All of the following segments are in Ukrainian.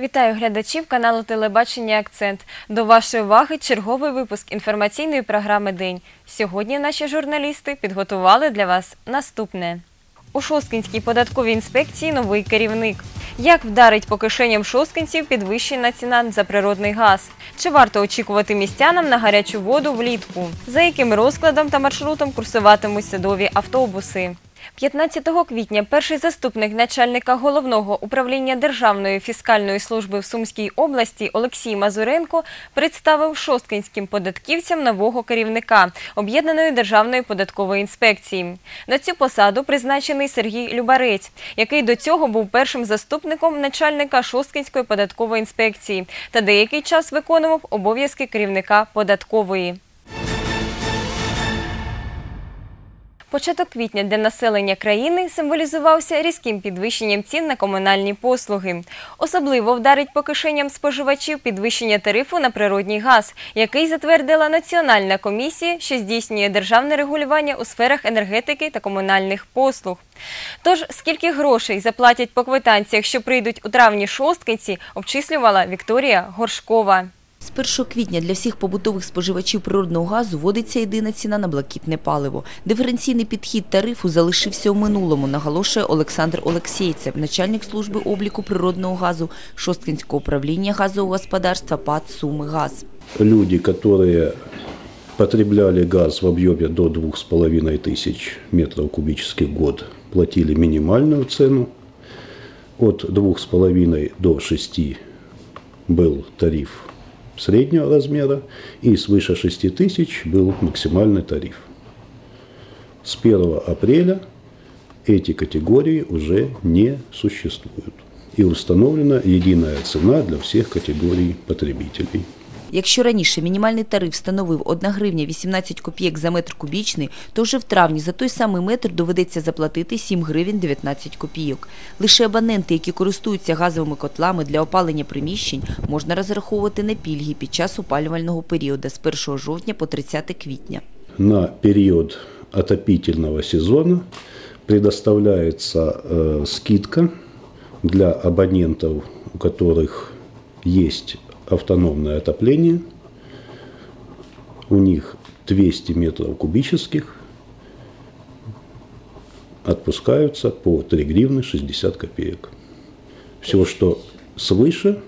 Вітаю глядачів каналу телебачення Акцент. До вашої уваги черговий випуск інформаційної програми День. Сьогодні наші журналісти підготували для вас наступне. У Шосткинській податковій інспекції новий керівник. Як вдарить по кишеням шосткинців підвищена ціна за природний газ? Чи варто очікувати містянам на гарячу воду влітку? За яким розкладом та маршрутом курсуватимуть садові автобуси? 15 квітня перший заступник начальника головного управління Державної фіскальної служби в Сумській області Олексій Мазуренко представив шосткинським податківцям нового керівника Об'єднаної державної податкової інспекції. На цю посаду призначений Сергій Любарець, який до цього був першим заступником начальника Шосткинської податкової інспекції та деякий час виконував обов'язки керівника податкової. Початок квітня для населення країни символізувався різким підвищенням цін на комунальні послуги. Особливо вдарить по кишеням споживачів підвищення тарифу на природній газ, який затвердила Національна комісія, що здійснює державне регулювання у сферах енергетики та комунальних послуг. Тож, скільки грошей заплатять по квитанціях, що прийдуть у травні шосткинці, обчислювала Вікторія Горшкова. З 1 квітня для всіх побутових споживачів природного газу вводиться єдина ціна на блакитне паливо. Диференційний підхід тарифу залишився у минулому, наголошує Олександр Олексєйцев, начальник служби обліку природного газу Шосткинського управління газового господарства ПАД «Суми Газ». люди, которые потребляли газ в объеме до 2,5 тысяч метров кубических в год, платили минимальную цену. От 2,5 до 6 был тариф среднего размера, и свыше 6 тысяч был максимальный тариф. С 1 апреля эти категории уже не существуют. И установлена единая цена для всех категорий потребителей. Якщо раніше мінімальний тариф становив 1 гривня 18 копійок за метр кубічний, то вже в травні за той самий метр доведеться заплатити 7 гривень 19 копійок. Лише абоненти, які користуються газовими котлами для опалення приміщень, можна розраховувати на пільги під час опалювального періоду з 1 жовтня по 30 квітня. На период отопительного сезона предоставляется э, скидка для абонентов, у которых есть автономное отопление. У них 200 метров кубических отпускаются по 3 гривны 60 копеек. Все, что свыше,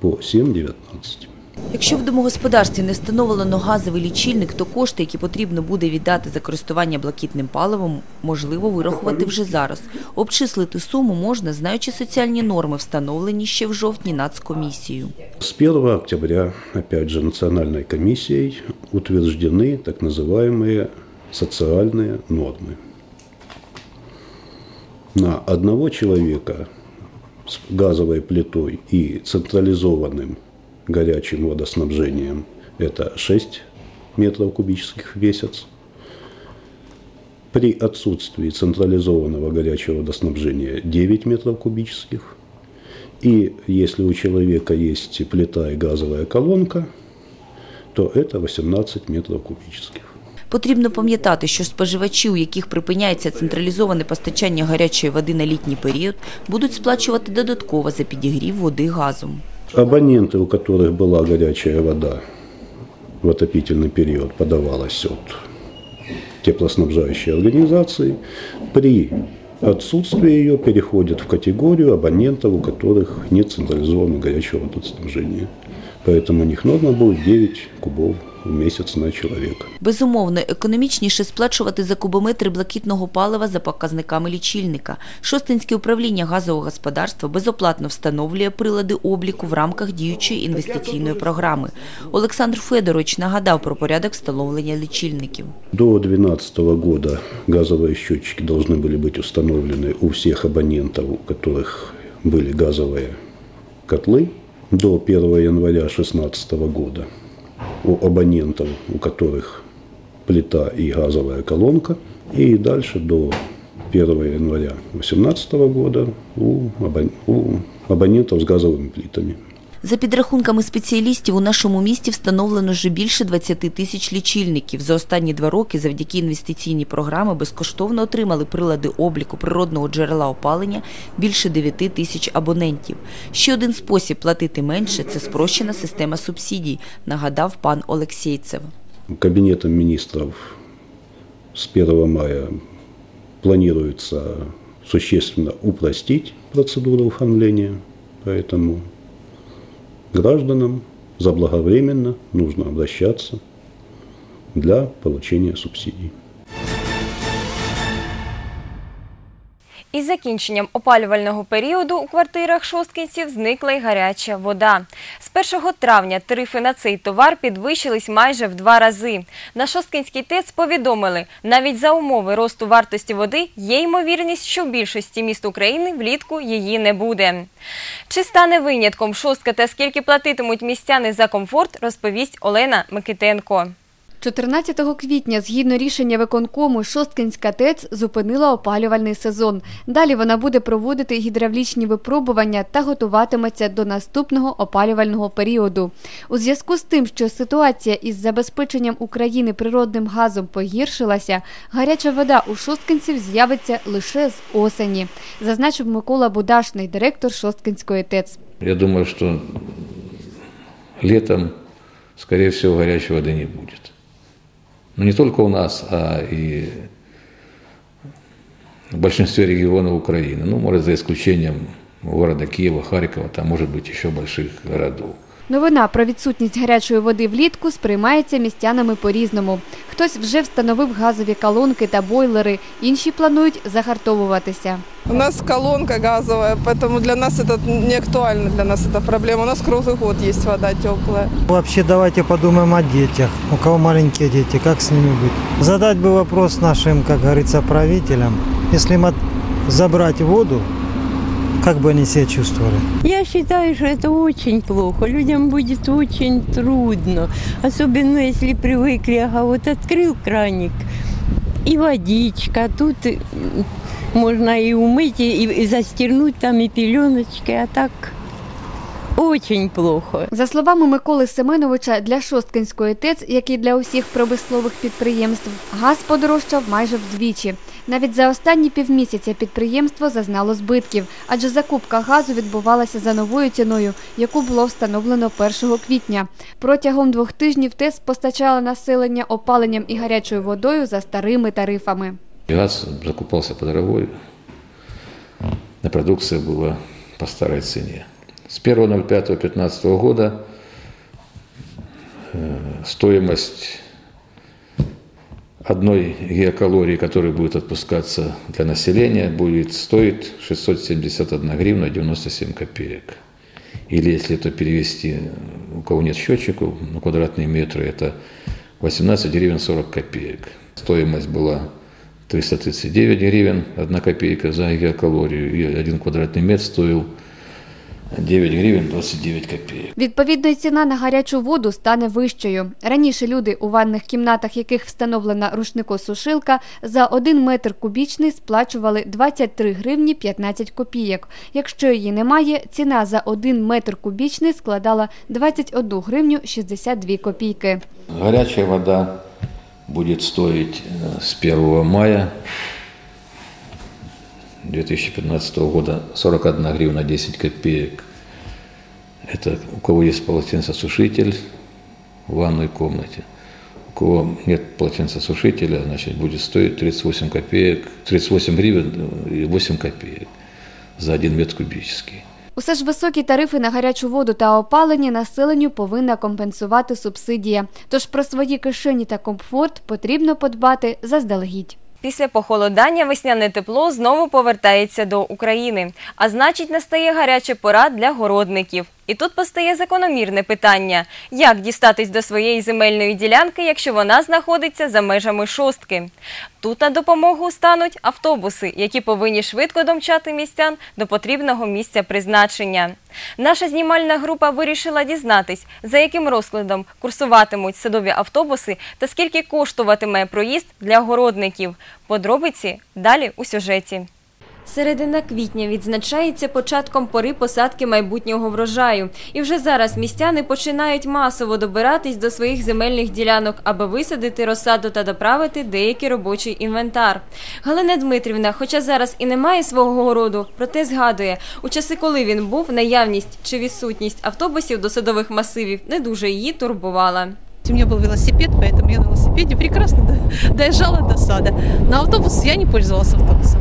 по 7,19. Якщо в домогосподарстві не встановлено газовий лічильник, то кошти, які потрібно буде віддати за користування блакитним паливом, можливо вирахувати вже зараз. Обчислити суму можна, знаючи соціальні норми, встановлені ще в жовтні Нацкомісією. С 1 октября, опять же, национальной комиссией утверждены так называемые социальные нормы. На одного человека с газовой плитой и централизованным горячим водоснабжением это 6 метров кубических в месяц. При отсутствии централизованного горячего водоснабжения 9 метров кубических. И если у человека есть плита и газовая колонка, то это 18 метров кубических. Потрібно пам'ятати, що споживачі, у яких припиняється централізоване постачання гарячої води на літній період, будуть сплачувати додатково за підігрів води газом. Абоненты, у которых была горячая вода в отопительный период, подавалась от теплоснабжающей организации, при отсутствии ее переходят в категорию абонентов, у которых нет централизованного горячего водоснабжения. Поэтому у них норма будет 9 кубов в месяц на человека. Безумовно, економічніше сплачувати за кубометри блакитного палива за показниками лічильника. Шостинське управління газового господарства безоплатно встановлює прилади обліку в рамках діючої інвестиційної програми. Олександр Федорович нагадав про порядок встановлення лічильників. До 2012 года газовые счетчики должны были быть установлены у всех абонентов, у которых были газовые котлы. До 1 января 2016 года У абонентов, у которых плита и газовая колонка. И дальше до 1 января 2018 года у, абон- у абонентов с газовыми плитами. За підрахунками спеціалістів, у нашому місті встановлено вже більше 20 тисяч лічильників. За останні два роки завдяки інвестиційній програмі безкоштовно отримали прилади обліку природного джерела опалення більше 9 тисяч абонентів. Ще один спосіб платити менше – це спрощена система субсидій, нагадав пан Олексійцев. Кабинетом министров с 1 мая планируется существенно упростить процедуру оформления, поэтому гражданам заблаговременно нужно обращаться для получения субсидий. Із закінченням опалювального періоду у квартирах шосткинців зникла й гаряча вода. З 1 травня тарифи на цей товар підвищились майже в два рази. На Шосткинський ТЕЦ повідомили, навіть за умови росту вартості води є ймовірність, що в більшості міст України влітку її не буде. Чи стане винятком шостка та скільки платитимуть містяни за комфорт, розповість Олена Микитенко. 14 квітня, згідно рішення виконкому, Шосткинська ТЕЦ зупинила опалювальний сезон. Далі вона буде проводити гідравлічні випробування та готуватиметься до наступного опалювального періоду. У зв'язку з тим, що ситуація із забезпеченням України природним газом погіршилася, гаряча вода у шосткинців з'явиться лише з осені, зазначив Микола Будашний, директор Шосткинської ТЕЦ. Я думаю, что летом, скорее всего, горячей воды не будет. Но не только у нас, а и в большинстве регионов Украины. Ну, может, за исключением города Киева, Харькова, там, может быть, еще больших городов. Новина про відсутність гарячої води влітку сприймається містянами по-різному. Хтось вже встановив газові колонки та бойлери, інші планують загартовуватися. У нас колонка газовая, поэтому для нас это не актуально, для нас это проблема. У нас круглый год есть вода теплая. Вообще давайте подумаем о детях. У кого маленькие дети, как с ними быть? Задать бы вопрос нашим, как говорится, правителям. Если им от- забрать воду, как бы они себя чувствовали? Я считаю, что это очень плохо. Людям будет очень трудно. Особенно если привыкли, ага, вот открыл краник, и водичка. Тут м, можно и умыть, и, и застирнуть там, и пеленочки, а так очень плохо. За словами Миколи Семеновича, для Шосткинської ТЕЦ, як і для усіх промислових підприємств, газ подорожчав майже вдвічі. Навіть за останні півмісяця підприємство зазнало збитків, адже закупка газу відбувалася за новою ціною, яку було встановлено 1 квітня. Протягом двох тижнів ТЕЦ постачала населення опаленням і гарячою водою за старими тарифами. Газ закупался по дорогой, а продукция была по старой цене. С 1.05.15 года э, стоимость одной геокалории, которая будет отпускаться для населения, будет стоить 671 гривна 97 копеек. Или если это перевести, у кого нет счетчиков, на квадратные метры, это 18 гривен 40 копеек. Стоимость была 339 гривен, 1 копейка за геокалорию, и один квадратный метр стоил 9 гривен 29 копеек. Відповідно, ціна на гарячу воду стане вищою. Раніше люди, у ванних кімнатах яких встановлена рушникосушилка, за 1 метр кубічний сплачували 23 гривні 15 копійок. Якщо її немає, ціна за 1 метр кубічний складала 21 гривню 62 копійки. Горячая вода будет стоить э, с 1 мая 2015 года 41 гривна 10 копеек. Это у кого есть полотенцесушитель в ванной комнате. У кого нет полотенцесушителя, значит, будет стоить 38 копеек, 38 гривен э, и 8 копеек за 1 метр кубический. Усе ж високі тарифи на гарячу воду та опалення населенню повинна компенсувати субсидія. Тож про свої кишені та комфорт потрібно подбати заздалегідь. Після похолодання весняне тепло знову повертається до України, а значить настає гаряча пора для городників. І тут постає закономірне питання: як дістатись до своєї земельної ділянки, якщо вона знаходиться за межами шостки? Тут на допомогу стануть автобуси, які повинні швидко домчати містян до потрібного місця призначення. Наша знімальна група вирішила дізнатись, за яким розкладом курсуватимуть садові автобуси та скільки коштуватиме проїзд для городників. Подробиці далі у сюжеті. Середина квітня відзначається початком пори посадки майбутнього врожаю. І вже зараз містяни починають масово добиратись до своїх земельних ділянок, аби висадити розсаду та доправити деякий робочий інвентар. Галина Дмитрівна, хоча зараз і не має свого городу, проте згадує, у часи, коли він був, наявність чи відсутність автобусів до садових масивів не дуже її турбувала. У меня был велосипед, поэтому я на велосипеде прекрасно до- доезжала до сада. На автобус я не пользовалась автобусом.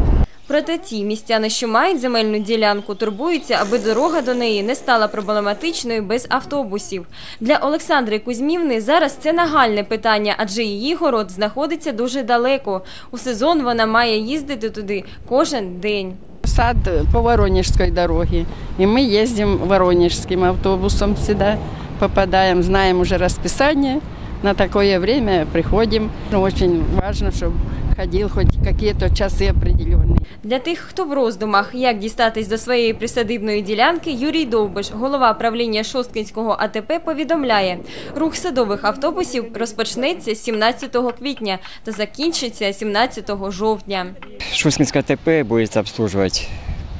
Проте ті містяни, що мають земельну ділянку, турбуються, аби дорога до неї не стала проблематичною без автобусів. Для Олександри Кузьмівни зараз це нагальне питання, адже її город знаходиться дуже далеко. У сезон вона має їздити туди кожен день. Сад по Воронежской дороге. И мы ездим воронежским автобусом сюда, попадаем, знаем уже расписание. На такое время приходим. Очень важно, чтобы ходил хоть какие-то часы определенные. Для тих, хто в роздумах, як дістатись до своєї присадибної ділянки, Юрій Довбиш, голова правління Шосткинського АТП, повідомляє, рух садових автобусів розпочнеться 17 квітня та закінчиться 17 жовтня. Шускинское ТП будет обслуживать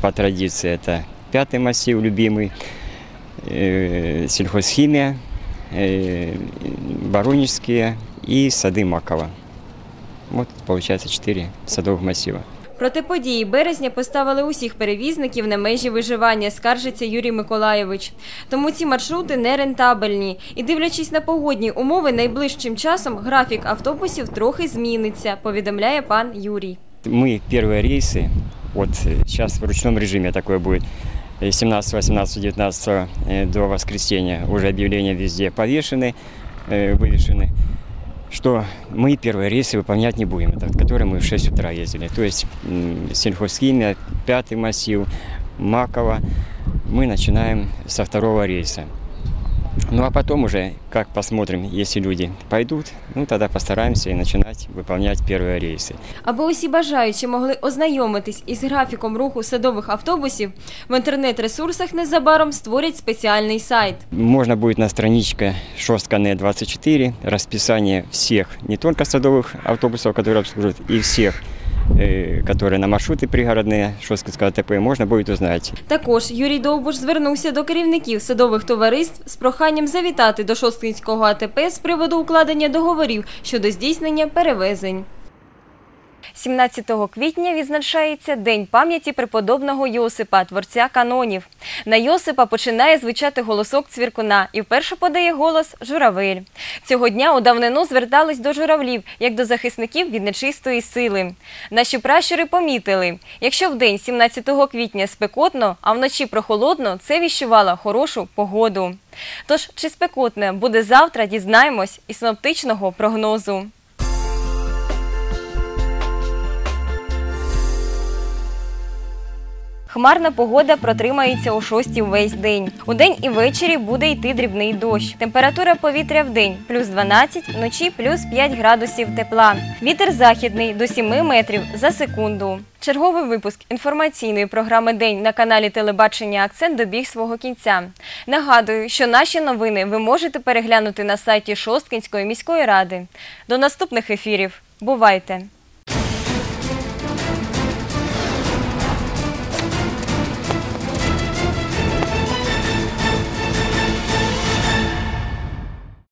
по традиции это пятый массив любимый, э, сельхозхимия, э, Воронежские и сады Макова. Вот получается четыре садовых массива. Проте події березня поставили усіх перевізників на межі виживання, скаржиться Юрій Миколайович. Тому ці маршрути не рентабельні. І дивлячись на погодні умови, найближчим часом графік автобусів трохи зміниться, повідомляє пан Юрій. Мы первые рейсы, вот э, сейчас в ручном режиме такое будет, э, 17, 18, 19 э, до воскресенья уже объявления везде повешены, э, вывешены, что мы первые рейсы выполнять не будем, это, которые мы в 6 утра ездили. То есть м, сельхозхимия, пятый массив, Макова, мы начинаем со второго рейса. Ну а потом уже, как посмотрим, если люди пойдут, ну тогда постараемся и начинать выполнять первые рейсы. Аби усі бажаючі могли ознайомитись із графіком руху садових автобусів, в інтернет-ресурсах незабаром створять спеціальний сайт. Можно будет на страничке Шосткане 24 расписание всех, не только садовых автобусов, которые обслуживают, и всех, э, которые на маршруты пригородные Шосткинского ТП, можно будет узнать. Також Юрій Довбуш звернувся до керівників садових товариств з проханням завітати до Шосткинського АТП з приводу укладення договорів щодо здійснення перевезень. 17 квітня відзначається День пам'яті преподобного Йосипа, творця канонів. На Йосипа починає звучати голосок цвіркуна і вперше подає голос журавель. Цього дня у давнину звертались до журавлів, як до захисників від нечистої сили. Наші пращури помітили, якщо в день 17 квітня спекотно, а вночі прохолодно, це віщувало хорошу погоду. Тож, чи спекотне буде завтра, дізнаємось із синоптичного прогнозу. Хмарна погода протримається у шостій весь день. У день і ввечері буде йти дрібний дощ. Температура повітря в день плюс 12, вночі плюс 5 градусів тепла. Вітер західний до 7 метрів за секунду. Черговий випуск інформаційної програми День на каналі Телебачення Акцент добіг свого кінця. Нагадую, що наші новини ви можете переглянути на сайті Шосткинської міської ради. До наступних ефірів. Бувайте!